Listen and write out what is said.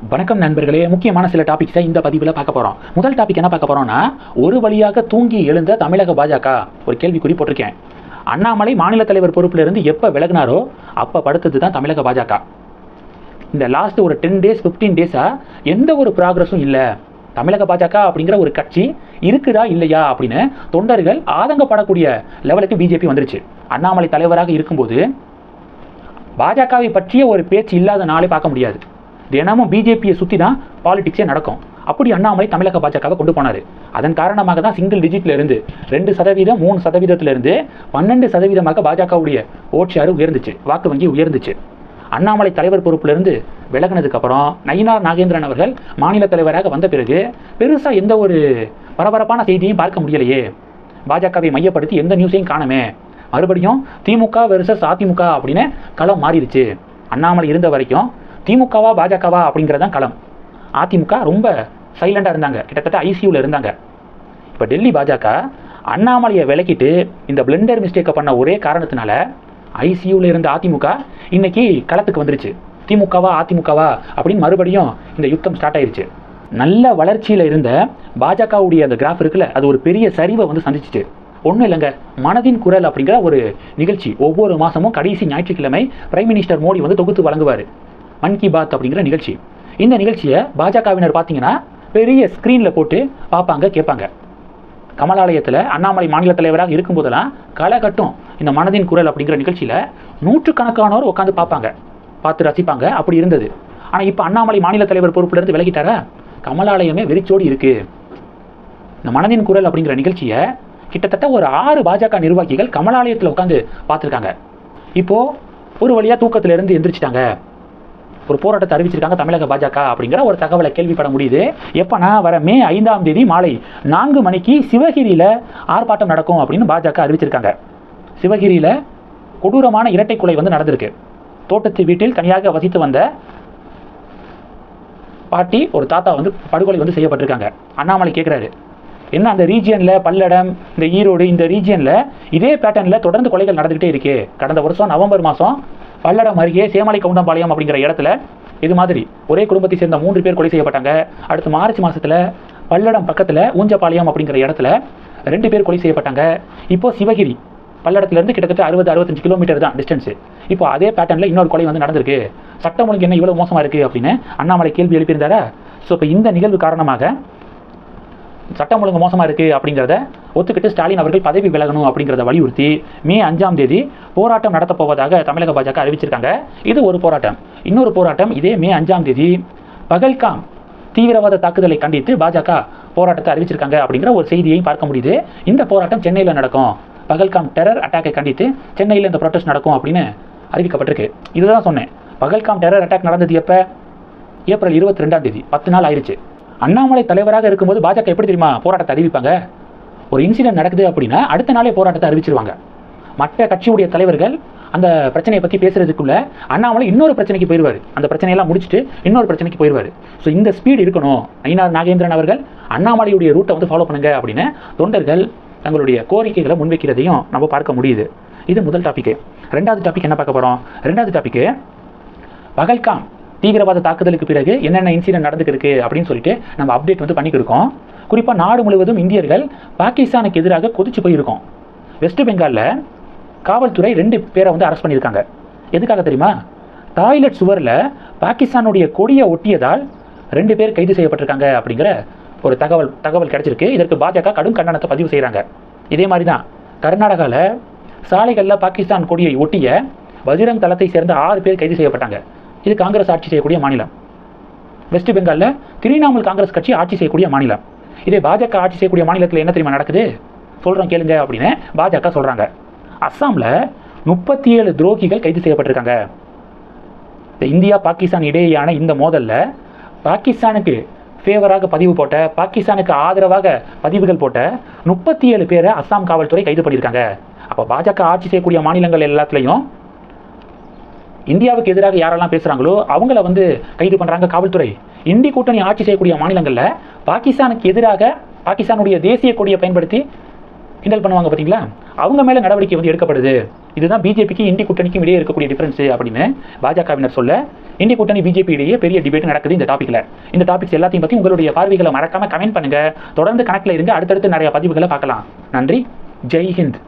வணக்கம் நண்பர்களே. முக்கியமான சில டாபிக்ஸை இந்த பதிவில் பார்க்க போகிறோம் முதல் டாபிக் என்ன பார்க்க போகிறோம்னா ஒரு வழியாக தூங்கி எழுந்த தமிழக பாஜக. ஒரு கேள்விக்குறி போட்டிருக்கேன். அண்ணாமலை மாநில தலைவர் பொறுப்பிலிருந்து எப்போ விலகினாரோ அப்போ படுத்தது தான் தமிழக பாஜக. இந்த லாஸ்ட் ஒரு டென் டேஸ் ஃபிஃப்டீன் டேஸாக எந்த ஒரு ப்ராக்ரஸும் இல்லை. தமிழக பாஜக அப்படிங்கிற ஒரு கட்சி இருக்குதா இல்லையா அப்படின்னு தொண்டர்கள் ஆதங்கப்படக்கூடிய லெவலுக்கு பிஜேபி வந்துருச்சு. அண்ணாமலை தலைவராக இருக்கும்போது பாஜகவை பற்றிய ஒரு பேச்சு இல்லாத நாளே பார்க்க முடியாது. தினமும் பிஜேபியை சுற்றி தான் பாலிடிக்ஸே நடக்கும். அப்படி அண்ணாமலை தமிழக பாஜகவை கொண்டு போனார். அதன் காரணமாக தான் சிங்கிள் டிஜிட்டில் இருந்து ரெண்டு சதவீதம் மூணு சதவீதத்திலிருந்து பன்னெண்டு சதவீதமாக பாஜகவுடைய ஓட் உயர்ந்துச்சு வாக்கு வங்கி உயர்ந்துச்சு. அண்ணாமலை தலைவர் பொறுப்பிலிருந்து விலகினதுக்கப்புறம் நயினார் நாகேந்திரன் அவர்கள் மாநில தலைவராக வந்த பிறகு பெருசாக எந்த ஒரு பரபரப்பான செய்தியும் பார்க்க முடியலையே. பாஜகவை மையப்படுத்தி எந்த நியூஸையும் காணுமே. மறுபடியும் திமுக வெர்சஸ் அதிமுக அப்படின்னு களம் மாறிடுச்சு. அண்ணாமலை இருந்த வரைக்கும் திமுகவா பாஜகவா அப்படிங்கிறதான் களம். அதிமுக ரொம்ப சைலண்டாக இருந்தாங்க. கிட்டத்தட்ட ஐசியூவில் இருந்தாங்க. இப்போ டெல்லி பாஜக அண்ணாமலையை விலக்கிட்டு இந்த பிளெண்டர் மிஸ்டேக்கை பண்ண ஒரே காரணத்தினால ஐசியூவில் இருந்த அதிமுக இன்னைக்கு களத்துக்கு வந்துருச்சு. திமுகவா அதிமுகவா அப்படின்னு மறுபடியும் இந்த யுத்தம் ஸ்டார்ட் ஆயிருச்சு. நல்ல வளர்ச்சியில் இருந்த பாஜகவுடைய அந்த கிராஃப் இருக்குல்ல அது ஒரு பெரிய சரிவை வந்து சந்திச்சிச்சு. ஒன்றும் இல்லைங்க. மனதின் குரல் அப்படிங்கிற ஒரு நிகழ்ச்சி. ஒவ்வொரு மாதமும் கடைசி ஞாயிற்றுக்கிழமை பிரைம் மினிஸ்டர் மோடி வந்து தொகுத்து வழங்குவார். மன் கி பாத் அப்படிங்கிற நிகழ்ச்சி. இந்த நிகழ்ச்சியை பாஜகவினர் பார்த்தீங்கன்னா பெரிய ஸ்க்ரீனில் போட்டு பார்ப்பாங்க கேட்பாங்க. கமலாலயத்தில் அண்ணாமலை மாநில தலைவராக இருக்கும்போதெல்லாம் களைகட்டும் இந்த மனதின் குரல் அப்படிங்கிற நிகழ்ச்சியில் நூற்றுக்கணக்கானோர் உட்காந்து பார்ப்பாங்க. பார்த்து ரசிப்பாங்க. அப்படி இருந்தது. ஆனால் இப்போ அண்ணாமலை மாநில தலைவர் பொறுப்பிலிருந்து விலகிட்டாரா? கமலாலயமே வெறிச்சோடி இருக்கு. இந்த மனதின் குரல் அப்படிங்கிற நிகழ்ச்சியை கிட்டத்தட்ட ஒரு ஆறு பாஜக நிர்வாகிகள் கமலாலயத்தில் உட்காந்து பார்த்துருக்காங்க. இப்போது ஒரு வழியாக தூக்கத்திலிருந்து எந்திரிச்சிட்டாங்க. ஒரு போராட்டத்தை அறிவிச்சிருக்காங்க தமிழக பாஜக அப்படிங்கிற ஒரு தகவலை கேள்விப்பட முடியுது. எப்போனா வர மே ஐந்தாம் தேதி மாலை நான்கு மணிக்கு சிவகிரியில் ஆர்ப்பாட்டம் நடக்கும் அப்படின்னு பாஜக அறிவிச்சிருக்காங்க. சிவகிரியில் கொடூரமான இரட்டை கொலை வந்து நடந்திருக்கு. தோட்டத்து வீட்டில் தனியாக வசித்து வந்த பாட்டி ஒரு தாத்தா வந்து படுகொலை வந்து செய்யப்பட்டிருக்காங்க. அண்ணாமலை கேட்குறாரு என்ன அந்த ரீஜியனில் பல்லடம் இந்த ஈரோடு இந்த ரீஜியனில் இதே பேட்டர்னில் தொடர்ந்து கொலைகள் நடந்துகிட்டே இருக்கு. கடந்த வருஷம் நவம்பர் மாதம் பல்லடம் அருகே சேமலை கவுண்டம்பாளையம் அப்படிங்கிற இடத்துல இது மாதிரி ஒரே குடும்பத்தை சேர்ந்த மூன்று பேர் கொலை செய்யப்பட்டாங்க. அடுத்து மார்ச் மாதத்தில் பல்லடம் பக்கத்தில் ஊஞ்சப்பாளையம் அப்படிங்கிற இடத்துல ரெண்டு பேர் கொலை செய்யப்பட்டாங்க. இப்போ சிவகிரி பல்லடத்துலேருந்து கிட்டத்தட்ட அறுபது அறுபத்தஞ்சு கிலோமீட்டர் தான் டிஸ்டன்ஸ் இப்போ அதே பேட்டர்னில் இன்னொரு கொலை வந்து நடந்திருக்கு. சட்டம் ஒழுங்கு என்ன இவ்வளோ மோசமாக இருக்குது அப்படின்னு அண்ணாமலை கேள்வி எழுப்பியிருந்தாரா? ஸோ இப்போ இந்த நிகழ்வு காரணமாக சட்டம் ஒழுங்கு மோசமாக இருக்குது அப்படிங்கிறத ஒத்துக்கிட்டு ஸ்டாலின் அவர்கள் பதவி விலகணும் அப்படிங்கிறத வலியுறுத்தி மே அஞ்சாம் தேதி போராட்டம் நடத்தப் போவதாக தமிழக பாஜக அறிவிச்சிருக்காங்க. இது ஒரு போராட்டம். இன்னொரு போராட்டம் இதே மே அஞ்சாம் தேதி பகல்காம் தீவிரவாத தாக்குதலை கண்டித்து பாஜக போராட்டத்தை அறிவிச்சிருக்காங்க அப்படிங்கிற ஒரு செய்தியையும் பார்க்க முடியுது. இந்த போராட்டம் சென்னையில் நடக்கும். பகல்காம் டெரர் அட்டாக்கை கண்டித்து சென்னையில் இந்த ப்ரொட்டஸ்ட் நடக்கும் அப்படின்னு அறிவிக்கப்பட்டிருக்கு. இதுதான் சொன்னேன். பகல்காம் டெரர் அட்டாக் நடந்தது எப்போ? ஏப்ரல் இருபத்தி ரெண்டாம் தேதி. பத்து நாள் ஆயிடுச்சு அண்ணாமலை தலைவராக இருக்கும்போது பாஜக எப்படி தெரியுமா போராட்டத்தை அறிவிப்பாங்க? ஒரு இன்சிடென்ட் நடக்குது அப்படின்னா அடுத்த நாளே போராட்டத்தை அறிவிச்சிருவாங்க. மற்ற கட்சியுடைய தலைவர்கள் அந்த பிரச்சனையை பற்றி பேசுறதுக்குள்ள அண்ணாமலை இன்னொரு பிரச்சனைக்கு போயிடுவார் அந்த பிரச்சனையெல்லாம் முடிச்சுட்டு இன்னொரு பிரச்சனைக்கு போயிடுவார் ஸோ இந்த ஸ்பீடு இருக்கணும். ஐநார் நாகேந்திரன் அவர்கள் அண்ணாமலையுடைய ரூட்டை வந்து ஃபாலோ பண்ணுங்க அப்படின்னு தொண்டர்கள் தங்களுடைய கோரிக்கைகளை முன்வைக்கிறதையும் நம்ம பார்க்க முடியுது. இது முதல் டாபிக் ரெண்டாவது டாபிக் என்ன பார்க்க போகிறோம் ரெண்டாவது டாப்பிக்கு பகல்காம் தீவிரவாத தாக்குதலுக்கு பிறகு என்னென்ன இன்சிடென்ட் நடந்துருக்கு அப்படின்னு சொல்லிட்டு நம்ம அப்டேட் வந்து பண்ணிக்கிருக்கோம் குறிப்பாக நாடு முழுவதும் இந்தியர்கள் பாகிஸ்தானுக்கு எதிராக கொதிச்சு போயிருக்கோம். வெஸ்ட் பெங்காலில் காவல்துறை ரெண்டு பேரை வந்து அரெஸ்ட் பண்ணியிருக்காங்க. எதுக்காக தெரியுமா? டாய்லெட் சுவரில் பாகிஸ்தானுடைய கொடியை ஒட்டியதால் ரெண்டு பேர் கைது செய்யப்பட்டிருக்காங்க அப்படிங்கிற ஒரு தகவல் தகவல் கிடைச்சிருக்கு. இதற்கு பாஜக கடும் கண்டனத்தை பதிவு செய்கிறாங்க இதே மாதிரி தான் கர்நாடகாவில் சாலைகளில் பாகிஸ்தான் கொடியை ஒட்டிய வஜிரங் தளத்தை சேர்ந்த ஆறு பேர் கைது செய்யப்பட்டாங்க. இது காங்கிரஸ் ஆட்சி செய்யக்கூடிய மாநிலம். வெஸ்ட் பெங்காலில் திரிணாமுல் காங்கிரஸ் கட்சி ஆட்சி செய்யக்கூடிய மாநிலம். இதே பாஜக ஆட்சி செய்யக்கூடிய மாநிலத்தில் என்ன தெரியுமா நடக்குது? சொல்கிறோம் கேளுங்க அப்படின்னு பாஜக சொல்கிறாங்க அஸ்ஸாமில் முப்பத்தி ஏழு துரோகிகள் கைது செய்யப்பட்டிருக்காங்க. இந்த இந்தியா பாகிஸ்தான் இடையேயான இந்த மோதலில் பாகிஸ்தானுக்கு ஃபேவராக பதிவு போட்ட பாகிஸ்தானுக்கு ஆதரவாக பதிவுகள் போட்ட முப்பத்தி ஏழு பேரை அஸ்ஸாம் காவல்துறை கைது பண்ணியிருக்காங்க. அப்போ பாஜக ஆட்சி செய்யக்கூடிய மாநிலங்கள் எல்லாத்துலேயும் இந்தியாவுக்கு எதிராக யாரெல்லாம் பேசுகிறாங்களோ அவங்கள வந்து கைது பண்ணுறாங்க காவல்துறை. இந்தி கூட்டணி ஆட்சி செய்யக்கூடிய மாநிலங்களில் பாகிஸ்தானுக்கு எதிராக பாகிஸ்தானுடைய தேசிய கொடியை பயன்படுத்தி கிண்டல் பண்ணுவாங்க பார்த்தீங்களா அவங்க மேலே நடவடிக்கை வந்து எடுக்கப்படுது. இதுதான் பிஜேபிக்கு இந்தி கூட்டணிக்கும் இடையே இருக்கக்கூடிய டிஃபரன்ஸ் அப்படின்னு பாஜகவினர் சொல்ல இந்தி கூட்டணி பிஜேபி இடையே பெரிய டிபேட் நடக்குது இந்த டாப்பிக்கில் இந்த டாபிக்ஸ் எல்லாத்தையும் பற்றி உங்களுடைய பார்வைகளை மறக்காம கமெண்ட் பண்ணுங்க. தொடர்ந்து கணக்கில் இருந்து அடுத்தடுத்து நிறைய பதிவுகளை பார்க்கலாம். நன்றி. ஜெய் ஹிந்த்.